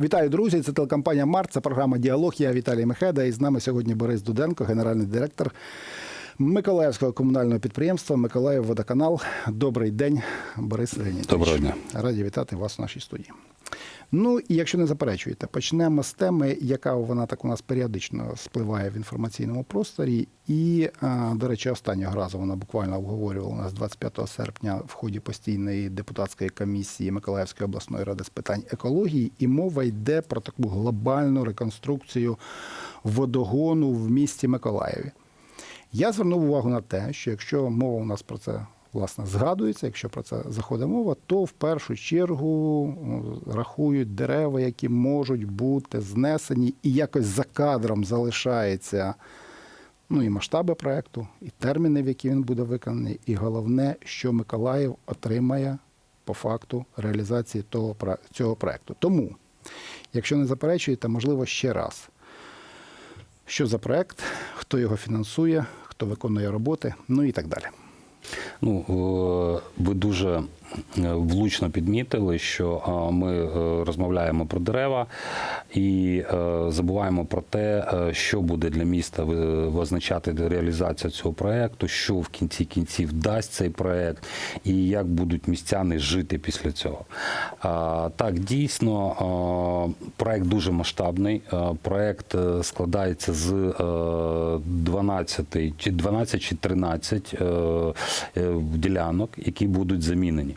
Вітаю, друзі! Це телекомпанія Март. Це програма Діалог. Я Віталій Мехеда. І з нами сьогодні Борис Дуденко, генеральний директор Миколаївського комунального підприємства Миколаїв Водоканал. Добрий день, Борис Леонідович. Доброго дня. Раді вітати вас в нашій студії. Ну і якщо не заперечуєте, почнемо з теми, яка вона так у нас періодично спливає в інформаційному просторі. І, до речі, останнього разу вона буквально обговорювала нас 25 серпня в ході постійної депутатської комісії Миколаївської обласної ради з питань екології. І мова йде про таку глобальну реконструкцію водогону в місті Миколаєві. Я звернув увагу на те, що якщо мова у нас про це власне згадується, якщо про це заходить мова, то в першу чергу рахують дерева, які можуть бути знесені, і якось за кадром залишається ну, і масштаби проекту, і терміни, в які він буде виконаний, і головне, що Миколаїв отримає по факту реалізації того, цього проекту. Тому, якщо не заперечуєте, можливо, ще раз. Що за проект, хто його фінансує, хто виконує роботи, ну і так далі. Ну, е, ви дуже влучно підмітили, що е, ми е, розмовляємо про дерева і е, забуваємо про те, що буде для міста визначати реалізацію цього проекту, що в кінці кінців дасть цей проект, і як будуть містяни жити після цього. Так, дійсно, проект дуже масштабний. Проект складається з е, 12 чи 12 чи 13 е, е, ділянок, які будуть замінені.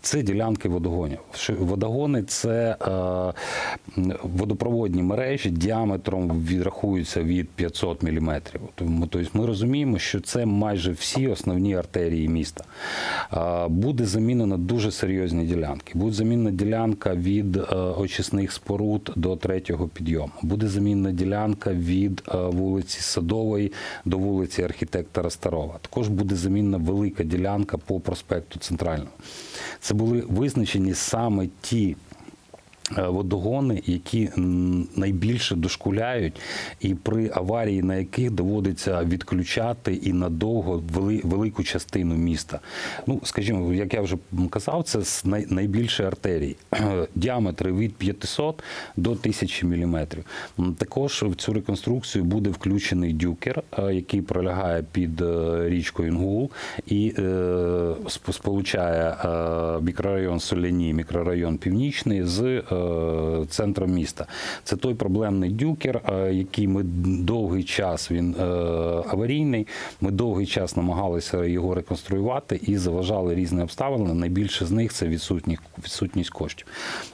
Це ділянки водогонів. Водогони це е, водопроводні мережі діаметром відрахуються від 500 мм. Тобто ми розуміємо, що це майже всі основні артерії міста. Е, буде замінено дуже серйозні ділянки. Буде замінена ділянка від е, очисних споруд до третього підйому. Буде замінена ділянка від вулиці Садової до вулиці архітектора Старова. Також буде замінена велика ділянка по проспекту Центрального. Це були визначені саме ті. Е, Водогони, які найбільше дошкуляють, і при аварії, на яких доводиться відключати і надовго велику частину міста. Ну, скажімо, як я вже казав, це з най, найбільші артерії. Діаметри від 500 до 1000 мм. Також в цю реконструкцію буде включений дюкер, е, який пролягає під е, річкою Інгул і сполучає мікрорайон Соляні, мікрорайон Північний з центром міста. Це той проблемний дюкер, е, який ми довгий час він е, аварійний. Ми довгий час намагалися його реконструювати і заважали різні обставини. Найбільше з них це відсутність, відсутність коштів.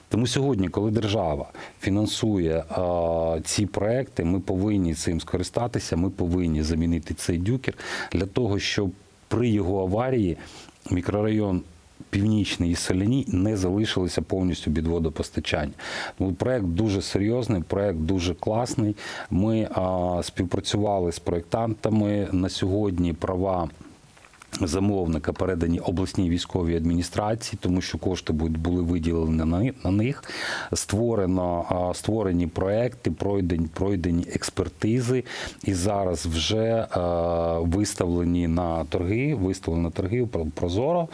Тому сьогодні, коли держава фінансує е, ці проекти, ми повинні цим скористатися. Ми повинні замінити цей дюкер для того, щоб при його аварії мікрорайон. Північний і Соляні не залишилися повністю від водопостачання. Ну, проект дуже серйозний, проект дуже класний. Ми а, співпрацювали з проєктантами. На сьогодні права замовника передані обласній військовій адміністрації, тому що кошти будуть були виділені на них. Створено створені проекти, пройдені пройдені експертизи, і зараз вже виставлені на торги. Виставлені на торги про- прозоро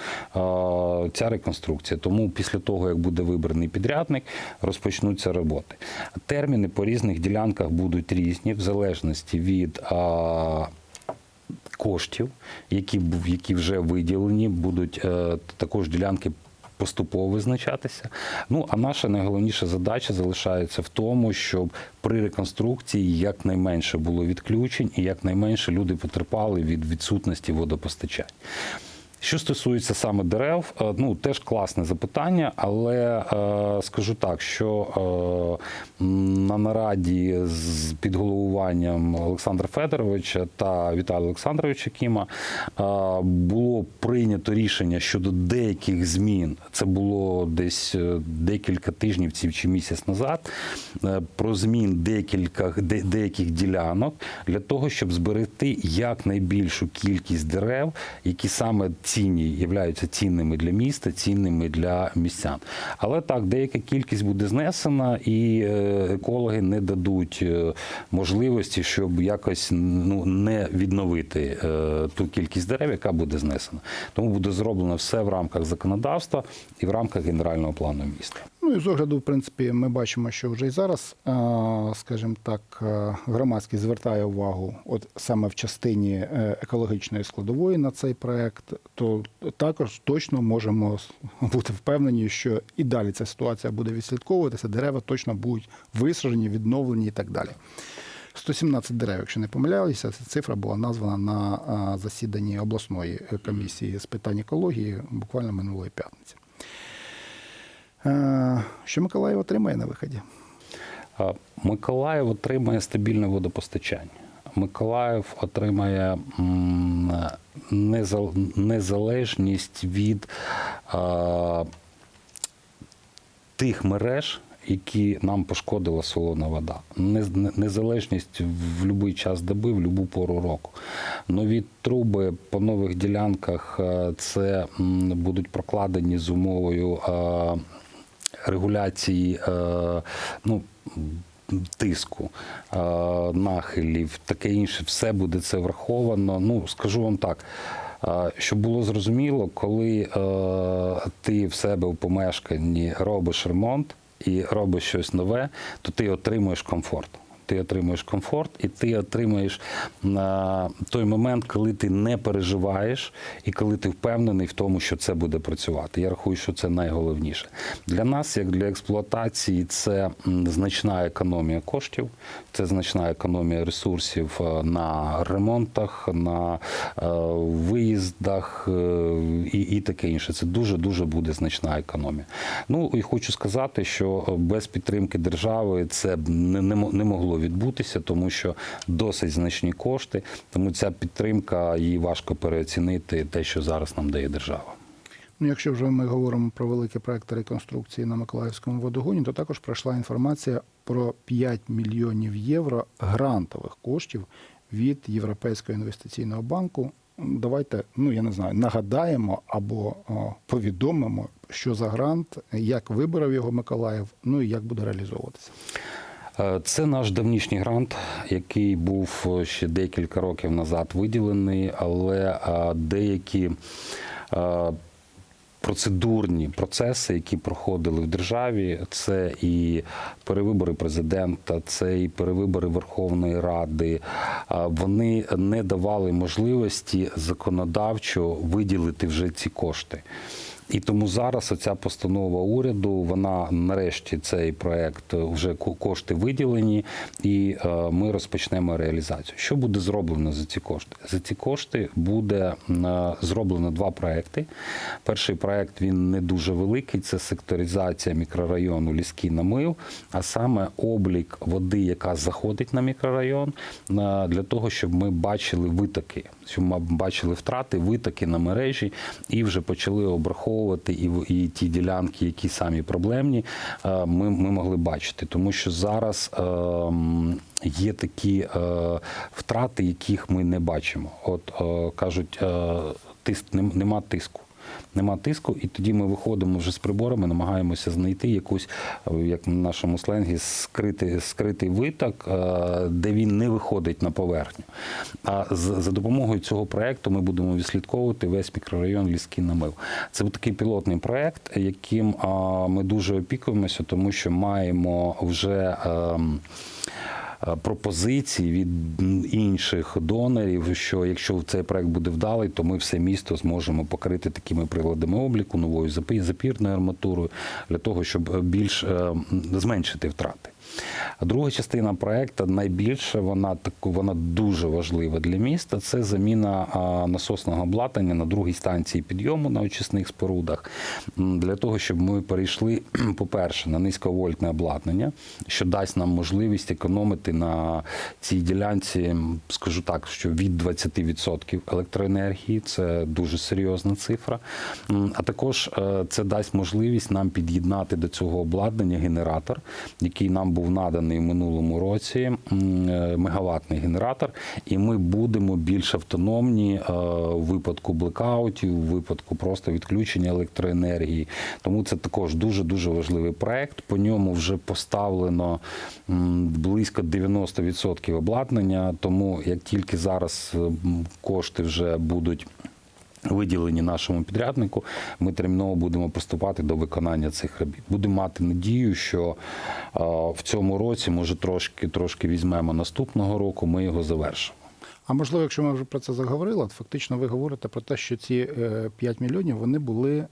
ця реконструкція. Тому після того, як буде вибраний підрядник, розпочнуться роботи. Терміни по різних ділянках будуть різні в залежності від. Коштів, які, які вже виділені, будуть е, також ділянки поступово визначатися. Ну а наша найголовніша задача залишається в тому, щоб при реконструкції якнайменше було відключень і якнайменше люди потерпали від відсутності водопостачання. Що стосується саме дерев, е, ну теж класне запитання, але е, скажу так, що е, на нараді з під головуванням Олександра Федоровича та Віталія Олександровича Кіма було прийнято рішення щодо деяких змін. Це було десь декілька тижнів чи місяць назад. Про змін декілька де- деяких ділянок для того, щоб зберегти якнайбільшу кількість дерев, які саме цінні, являються цінними для міста, цінними для містян. Але так, деяка кількість буде знесена, і е, екологи не дадуть е, можливості, щоб якось ну, не відновити е, ту кількість дерев, яка буде знесена. Тому буде зроблено все в рамках законодавства і в рамках генерального плану міста. Ну і з огляду, в принципі, ми бачимо, що вже і зараз, скажімо так, громадськість звертає увагу, от саме в частині е, екологічної складової на цей проект, то також точно можемо бути впевнені, що і далі ця ситуація буде відслідковуватися, дерева точно будуть висаджені, відновлені і так далі. 117 дерев, якщо не помиляюся, ця цифра була названа на засіданні обласної е, комісії з питань екології буквально минулої п'ятниці. Е, Що Миколаїв отримає на виході? Миколаїв отримає стабільне водопостачання. Миколаїв отримає незалежність від тих мереж, які нам пошкодила солона вода. Незалежність в будь-який час доби, в будь-яку пору року. Нові труби по нових ділянках е, це будуть прокладені з умовою е, регуляції е, ну, тиску, е, нахилів, таке інше, все буде це враховано. Ну, скажу вам так. е, Щоб було зрозуміло, коли е, ти в себе в помешканні робиш ремонт і робиш щось нове, то ти отримуєш комфорт. Ти отримуєш комфорт, і ти отримуєш той момент, коли ти не переживаєш, і коли ти впевнений в тому, що це буде працювати. Я рахую, що це найголовніше для нас, як для експлуатації, це значна економія коштів, це значна економія ресурсів е, на ремонтах, на е, виїздах е, і, і таке інше. Це дуже дуже буде значна економія. Ну і хочу сказати, що без підтримки держави це не, не могло відбутися, тому що досить значні кошти. Тому ця підтримка її важко переоцінити те, що зараз нам дає держава. Ну, якщо вже ми говоримо про великі проекти реконструкції на Миколаївському водогоні, то також пройшла інформація про 5 мільйонів євро грантових коштів від Європейського інвестиційного банку. Давайте, ну я не знаю, нагадаємо або о, повідомимо, що за грант, як вибрав його Миколаїв, ну і як буде реалізовуватися. Е, Це наш давнішній грант, який був е, ще декілька років назад виділений, але е, деякі процедурні процеси, які проходили в державі, це і перевибори президента, це і перевибори Верховної Ради. Вони не давали можливості законодавчо виділити вже ці кошти. І тому зараз оця постанова уряду, вона нарешті цей проект е, вже ко- кошти виділені, і е, ми розпочнемо реалізацію. Що буде зроблено за ці кошти? За ці кошти буде е, зроблено два проекти. Перший проект він не дуже великий. Це секторизація мікрорайону Ліський намив, а саме облік води, яка заходить на мікрорайон, для того, щоб ми бачили витоки, щоб ми бачили втрати, витоки на мережі і вже почали обраховувати і, і ті ділянки, які самі проблемні, е, ми, ми могли бачити. Тому що зараз ем, є такі е, втрати, яких ми не бачимо. От е, кажуть, е, тиск нема тиску. Нема тиску, і тоді ми виходимо вже з приборами, намагаємося знайти якусь, е, як в нашому сленгі, скритий, скритий виток, е, де він не виходить на поверхню. А за допомогою цього проекту ми будемо відслідковувати весь мікрорайон Ліський намив. Це такий пілотний проект, яким ми дуже опікуємося, тому що маємо вже. Е, пропозицій від інших донорів, що якщо цей проект буде вдалий, то ми все місто зможемо покрити такими приладами обліку, новою запі- запірною арматурою для того, щоб більш е, зменшити втрати. Друга частина проекту найбільше вона так вона дуже важлива для міста. Це заміна насосного обладнання на другій станції підйому на очисних спорудах для того, щоб ми перейшли, по-перше, на низьковольтне обладнання, що дасть нам можливість економити на цій ділянці, скажу так, що від 20% електроенергії це дуже серйозна цифра. А також е, це дасть можливість нам під'єднати до цього обладнання генератор, який нам був наданий в минулому році, е, мегаваттний генератор, і ми будемо більш автономні е, в випадку блекаутів, в випадку просто відключення електроенергії. Тому це також дуже дуже важливий проект. По ньому вже поставлено близько 90% обладнання. Тому як тільки зараз е, кошти вже будуть виділені нашому підряднику, ми терміново будемо приступати до виконання цих робіт. Будемо мати надію, що е, в цьому році, може, трошки трошки візьмемо наступного року, ми його завершимо. А можливо, якщо ми вже про це заговорили, фактично ви говорите про те, що ці е, 5 мільйонів вони були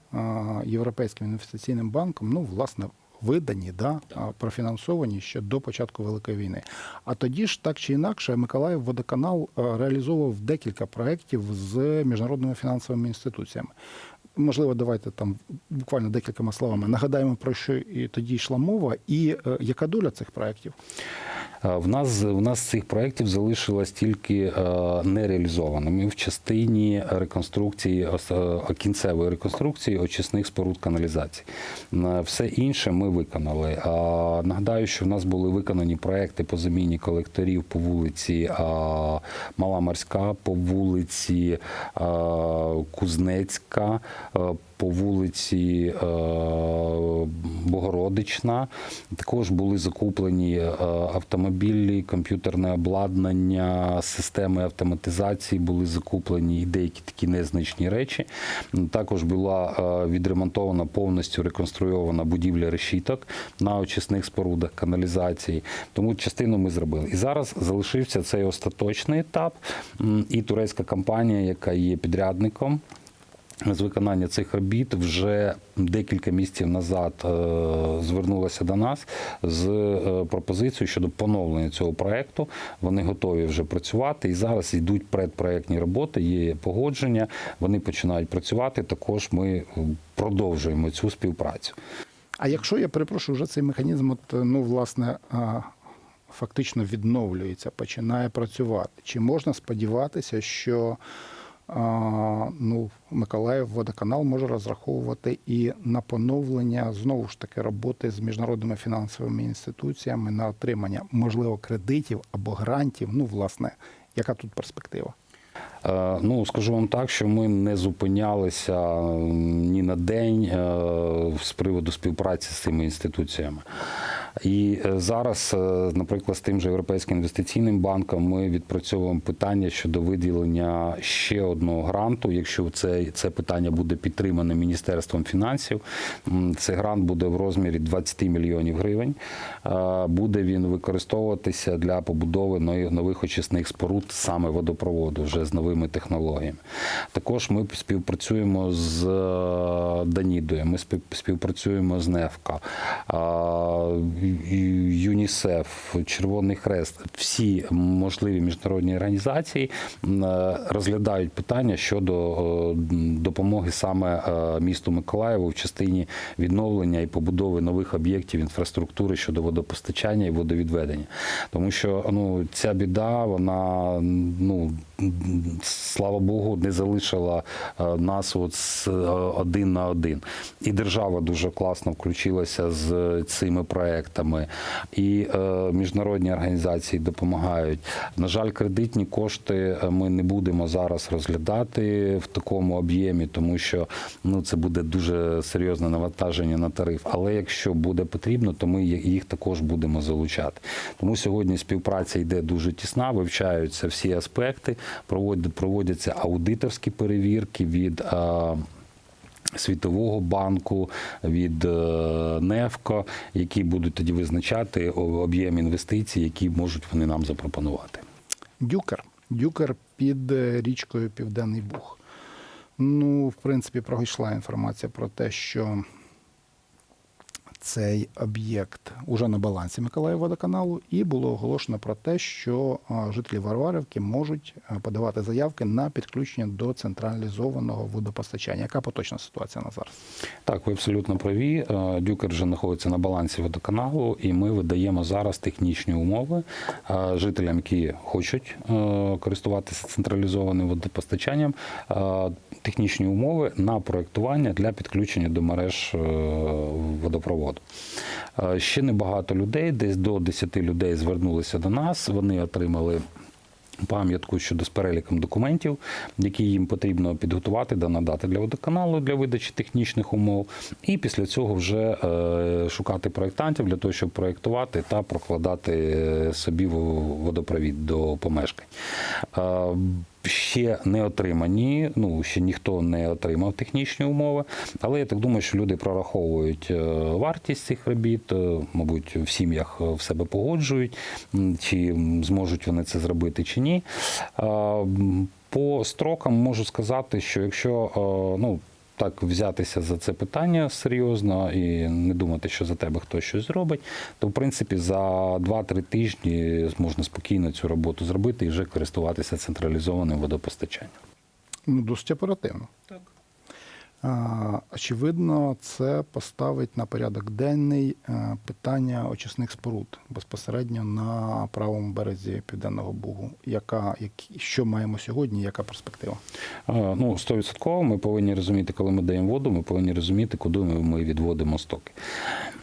Європейським інвестиційним банком, ну, власне, видані, да, профінансовані ще до початку Великої війни. А тоді ж так чи інакше, Миколаїв водоканал е, реалізовував декілька проєктів з міжнародними фінансовими інституціями. Можливо, давайте там буквально декількома словами нагадаємо про що і тоді йшла мова, і е, яка доля цих проєктів. Е, В нас в нас цих проєктів залишилось тільки е, нереалізованими в частині реконструкції кінцевої реконструкції очисних споруд каналізації. Все інше ми виконали. Нагадаю, що в нас були виконані проекти по заміні колекторів по вулиці Мала Морська, по вулиці Кузнецька. Е, По вулиці е, Богородична також були закуплені е, автомобілі, комп'ютерне обладнання, системи автоматизації були закуплені і деякі такі незначні речі. Також була відремонтована повністю реконструйована будівля решіток на очисних спорудах каналізації. Тому частину ми зробили. І зараз залишився цей остаточний етап. І турецька компанія, яка є підрядником. З виконання цих робіт вже декілька місяців назад е, звернулася до нас з е, пропозицією щодо поновлення цього проекту. Вони готові вже працювати. І зараз йдуть предпроектні роботи, є погодження. Вони починають працювати. Також ми е, продовжуємо цю співпрацю. А якщо я перепрошую, вже цей механізм, от, ну, власне, фактично відновлюється, починає працювати. Чи можна сподіватися, що ну, Миколаїв водоканал може розраховувати і на поновлення знову ж таки роботи з міжнародними фінансовими інституціями на отримання, можливо, кредитів або грантів? Ну, власне, яка тут перспектива? Е, Ну, скажу вам так, що ми не зупинялися ні на день е, з приводу співпраці з цими інституціями. І е, зараз, е, наприклад, з тим же Європейським інвестиційним банком ми відпрацьовуємо питання щодо виділення ще одного гранту. Якщо це, це питання буде підтримане Міністерством фінансів, цей грант буде в розмірі 20 мільйонів гривень. Е, Буде він використовуватися для побудови нови- нових очисних споруд саме водопроводу, вже з новими технологіями. Також ми співпрацюємо з Данідою, ми спів- співпрацюємо з НЕФКА, ЮНІСЕФ, Червоний Хрест. Всі можливі міжнародні організації е, розглядають питання щодо е, допомоги саме е, місту Миколаєву в частині відновлення і побудови нових об'єктів інфраструктури щодо водопостачання і водовідведення. Тому що ну, ця біда, вона ну слава Богу, не залишила нас от один на один. І держава дуже класно включилася з цими проектами, і е, міжнародні організації допомагають. На жаль, кредитні кошти е, ми не будемо зараз розглядати в такому об'ємі, тому що ну це буде дуже серйозне навантаження на тариф. Але якщо буде потрібно, то ми їх також будемо залучати. Тому сьогодні співпраця йде дуже тісна, вивчаються всі аспекти, проводять- проводяться аудиторські перевірки від. Світового банку від е, НЕФКО, які будуть тоді визначати об'єм інвестицій, які можуть вони нам запропонувати. Дюкер. Дюкер під е, річкою Південний Буг. Ну, в принципі, пройшла інформація про те, що цей об'єкт уже на балансі Миколаївводоканалу, і було оголошено про те, що жителі Варварівки можуть подавати заявки на підключення до централізованого водопостачання. Яка поточна ситуація на зараз? Так, ви абсолютно праві. Е, Дюкер вже знаходиться на балансі водоканалу, і ми видаємо зараз технічні умови е, жителям, які хочуть е, користуватися централізованим водопостачанням. Технічні умови на проєктування для підключення до мереж е, водопроводу. Е, Ще небагато людей, десь до 10 людей звернулися до нас. Вони отримали пам'ятку щодо з переліком документів, які їм потрібно підготувати да надати для водоканалу для видачі технічних умов, і після цього вже е, шукати проєктантів для того, щоб проєктувати та прокладати собі водопровід до помешкань. Ще не отримані. Ну ще ніхто не отримав технічні умови. Але я так думаю, що люди прораховують е, вартість цих робіт, е, мабуть, в сім'ях е, в себе погоджують, чи зможуть вони це зробити чи ні. По строкам можу сказати, що якщо ну. Так взятися за це питання серйозно і не думати, що за тебе хтось щось зробить, то в принципі за 2-3 тижні можна спокійно цю роботу зробити і вже користуватися централізованим водопостачанням. Ну, досить оперативно. Так. Очевидно, це поставить на порядок денний е, питання очисних споруд безпосередньо на правому березі Південного Бугу. Яка, які, що маємо сьогодні, яка перспектива? Ну, 100% ми повинні розуміти, коли ми даємо воду, ми повинні розуміти, куди ми відводимо стоки.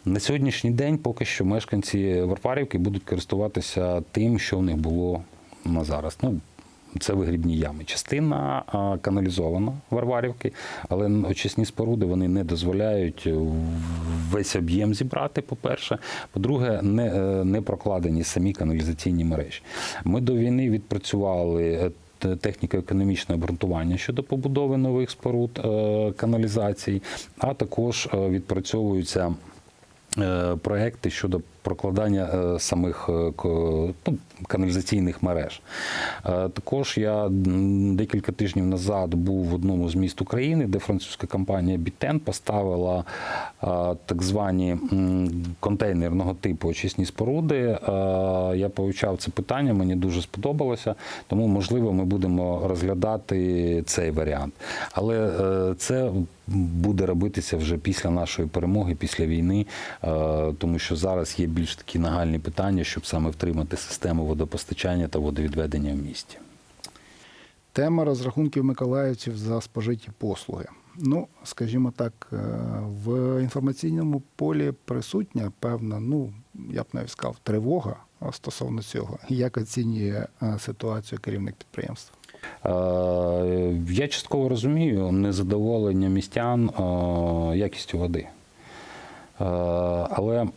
На сьогоднішній день поки що мешканці Варварівки будуть користуватися тим, що в них було на зараз. Ну, це вигрібні ями. Частина каналізована Варварівки, але очисні споруди вони не дозволяють весь об'єм зібрати, по-перше. По-друге, не, е, не прокладені самі каналізаційні мережі. Ми до війни відпрацювали. е, Техніко-економічне обґрунтування щодо побудови нових споруд е, каналізацій, а також е, відпрацьовуються е, проекти щодо прокладання е, самих е, ну, каналізаційних мереж. Е, Також я декілька тижнів назад був в одному з міст України, де французька компанія Бітен поставила е, так звані контейнерного типу очисні споруди. Е, Я повивчав це питання, мені дуже сподобалося, тому можливо ми будемо розглядати цей варіант. Але е, це буде робитися вже після нашої перемоги, після війни, е, тому що зараз є більш такі нагальні питання, щоб саме втримати систему водопостачання та водовідведення в місті. Тема розрахунків миколаївців за спожиті послуги. Ну, скажімо так, е, в інформаційному полі присутня певна, ну я б навіть сказав, тривога стосовно цього. Як оцінює е, ситуацію керівник підприємства? Е, Я частково розумію незадоволення містян е, якістю води. Е, Але,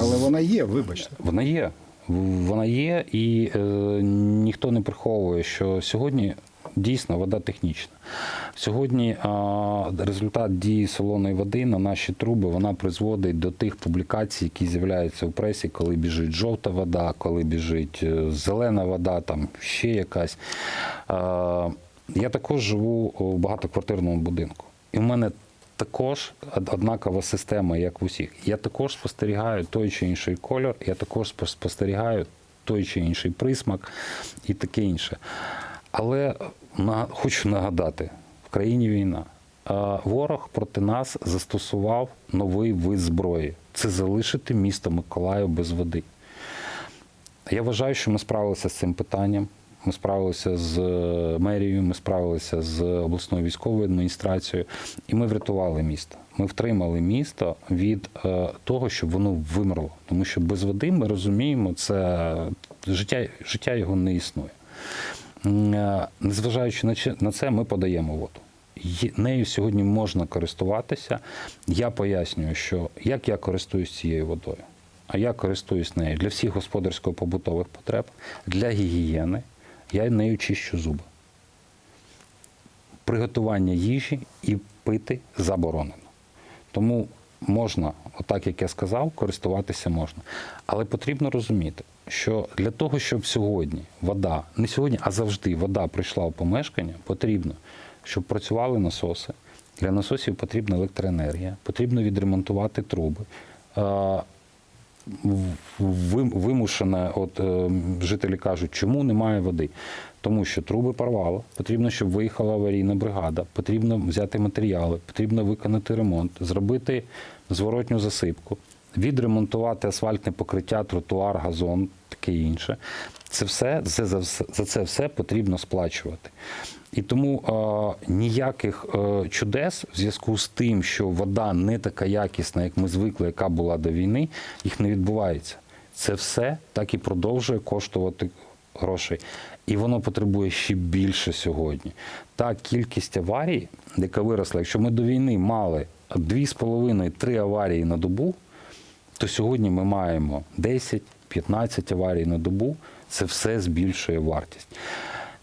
Але вона є, вибачте. Вона є. Вона є, і е, ніхто не приховує, що сьогодні дійсно вода технічна. Сьогодні результат дії солоної води на наші труби вона призводить до тих публікацій, які з'являються в пресі, коли біжить жовта вода, коли біжить е, зелена вода, там ще якась. Я також живу в багатоквартирному будинку. І в мене також однакова система, як в усіх. Я також спостерігаю той чи інший кольор, я також спостерігаю той чи інший присмак і таке інше. Але на, хочу нагадати, в країні війна. Ворог проти нас застосував новий вид зброї. Це залишити місто Миколаїв без води. Я вважаю, що ми справилися з цим питанням. Ми справилися з е, мерією, ми справилися з обласною військовою адміністрацією, і ми врятували місто. Ми втримали місто від е, того, щоб воно вимерло. Тому що без води ми розуміємо, це життя, життя його не існує. Е, Незважаючи на це, ми подаємо воду. Нею сьогодні можна користуватися. Я пояснюю, що як я користуюсь цією водою, а я користуюсь нею для всіх господарсько-побутових потреб, для гігієни, я нею чищу зуби. Приготування їжі і пити заборонено. Тому можна, отак як я сказав, користуватися можна. Але потрібно розуміти, що для того, щоб сьогодні вода, не сьогодні, а завжди вода прийшла в помешкання, потрібно, щоб працювали насоси. Для насосів потрібна електроенергія, потрібно відремонтувати труби. Вимушене, от е, жителі кажуть, чому немає води? Тому що труби порвало, потрібно, щоб виїхала аварійна бригада, потрібно взяти матеріали, потрібно виконати ремонт, зробити зворотню засипку, відремонтувати асфальтне покриття, тротуар, газон, таке інше. Це все це за, за це все потрібно сплачувати. І тому е, ніяких е, чудес в зв'язку з тим, що вода не така якісна, як ми звикли, яка була до війни, їх не відбувається. Це все так і продовжує коштувати грошей. І воно потребує ще більше сьогодні. Та кількість аварій, яка виросла, якщо ми до війни мали 2,5-3 аварії на добу, то сьогодні ми маємо 10-15 аварій на добу. Це все збільшує вартість.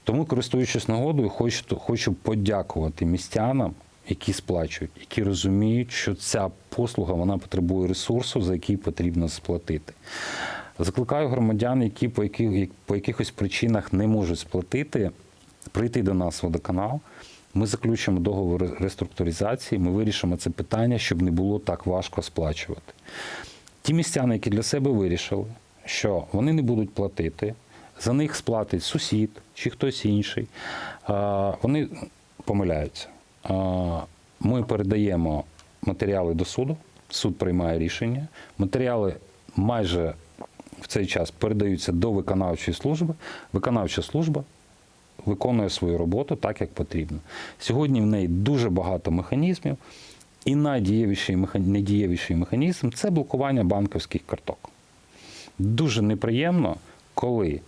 Тому, користуючись нагодою, хочу, хочу подякувати містянам, які сплачують, які розуміють, що ця послуга вона потребує ресурсу, за який потрібно сплатити. Закликаю громадян, які по, яких, по якихось причинах не можуть сплатити, прийти до нас в водоканал. Ми заключимо договор реструктуризації, ми вирішимо це питання, щоб не було так важко сплачувати. Ті містяни, які для себе вирішили, що вони не будуть платити, за них сплатить сусід чи хтось інший, вони помиляються. Ми передаємо матеріали до суду, суд приймає рішення. Матеріали майже в цей час передаються до виконавчої служби. Виконавча служба виконує свою роботу так, як потрібно. Сьогодні в неї дуже багато механізмів, і найдієвіший найдієвіший механізм це блокування банківських карток. Дуже неприємно, коли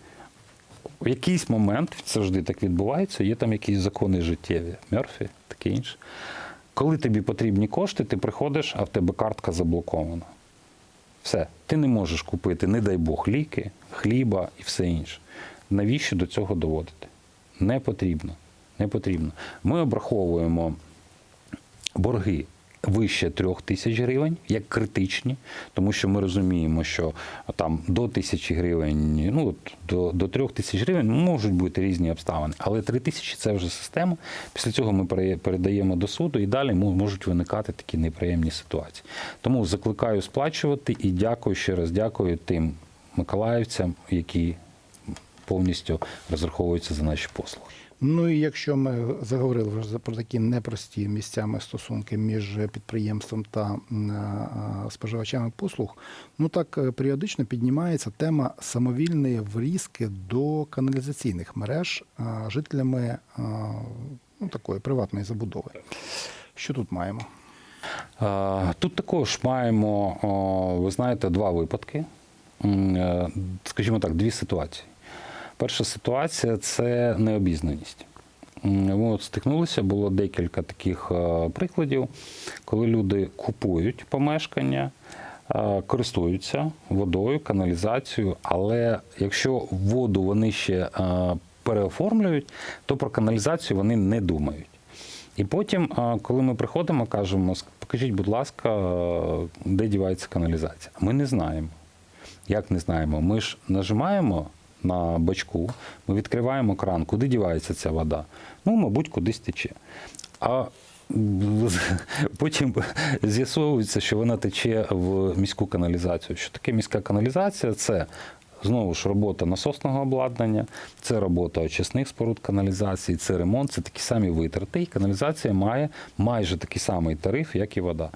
в якийсь момент, завжди так відбувається, є там якісь закони життєві, Мерфі, таке інше. Коли тобі потрібні кошти, ти приходиш, а в тебе картка заблокована. Все, ти не можеш купити, не дай Бог, ліки, хліба і все інше. Навіщо до цього доводити? Не потрібно. Не потрібно. Ми обраховуємо борги вище трьох тисяч гривень як критичні, тому що ми розуміємо, що там до тисячі гривень, ну до, до трьох тисяч гривень можуть бути різні обставини, але три тисячі це вже система. Після цього ми передаємо до суду і далі можуть виникати такі неприємні ситуації. Тому закликаю сплачувати і дякую ще раз дякую тим миколаївцям, які повністю розраховуються за наші послуги. Ну і якщо ми заговорили вже про такі непрості місцями стосунки між підприємством та споживачами послуг, ну так е, періодично піднімається тема самовільної врізки до каналізаційних мереж жителями ну, такої приватної забудови. Що тут маємо? Тут також маємо, ви знаєте, два випадки. Е, Скажімо так, дві ситуації. Перша ситуація це необізнаність. Ми стикнулися, було декілька таких е, прикладів, коли люди купують помешкання, е, користуються водою, каналізацією, але якщо воду вони ще е, переоформлюють, то про каналізацію вони не думають. І потім, коли ми приходимо, кажемо, покажіть, будь ласка, де дівається каналізація. Ми не знаємо. Як не знаємо? Ми ж нажимаємо на бачку, ми відкриваємо кран, куди дівається ця вода? Ну, мабуть, кудись тече. А потім з'ясовується, що вона тече в міську каналізацію. Що таке міська каналізація? Це Знову ж робота насосного обладнання, це робота очисних споруд каналізації, це ремонт, це такі самі витрати. І каналізація має майже такий самий тариф, як і вода.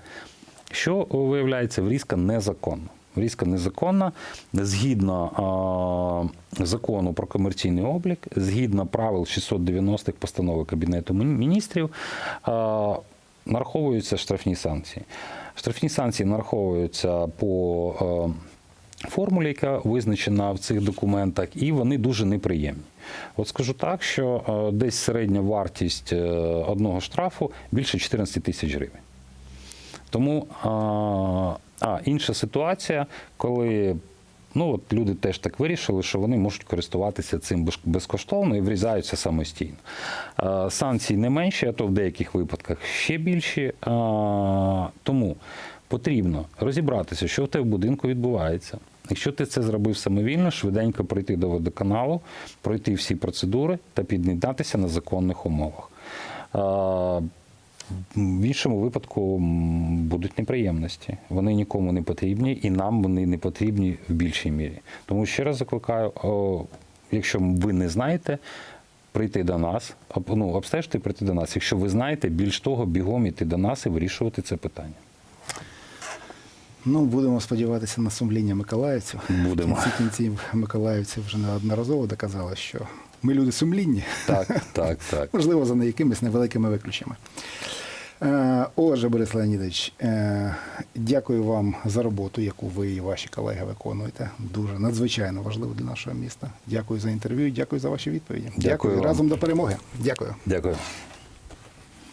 Що виявляється, врізка незаконна. Врізка незаконна згідно а, закону про комерційний облік, згідно правил 690-х постанови Кабінету міністрів, а, нараховуються штрафні санкції. Штрафні санкції нараховуються по а, формулі, яка визначена в цих документах, і вони дуже неприємні. От скажу так, що е, десь середня вартість е, одного штрафу більше 14 тисяч гривень. Тому а, а інша ситуація, коли ну, от люди теж так вирішили, що вони можуть користуватися цим безкоштовно і врізаються самостійно. Санкції не менші, а то в деяких випадках ще більші. Тому потрібно розібратися, що в тебе в будинку відбувається. Якщо ти це зробив самовільно, швиденько прийти до водоканалу, пройти всі процедури та під'єднатися на законних умовах. В іншому випадку будуть неприємності. Вони нікому не потрібні, і нам вони не потрібні в більшій мірі. Тому ще раз закликаю, о, якщо ви не знаєте, прийти до нас, ну, обстежити і прийти до нас. Якщо ви знаєте, більш того, бігом іти до нас і вирішувати це питання. Ну, будемо сподіватися на сумління миколаївців. Будемо. В кінці кінців миколаївці вже неодноразово доказали, що ми люди сумлінні. Так, так, так. Можливо, за якимись невеликими виключеннями. Е, Отже, Борис Леонідович, е, дякую вам за роботу, яку ви і ваші колеги виконуєте. Дуже надзвичайно важливо для нашого міста. Дякую за інтерв'ю, дякую за ваші відповіді. Дякую вам. разом до перемоги. Дякую. Дякую.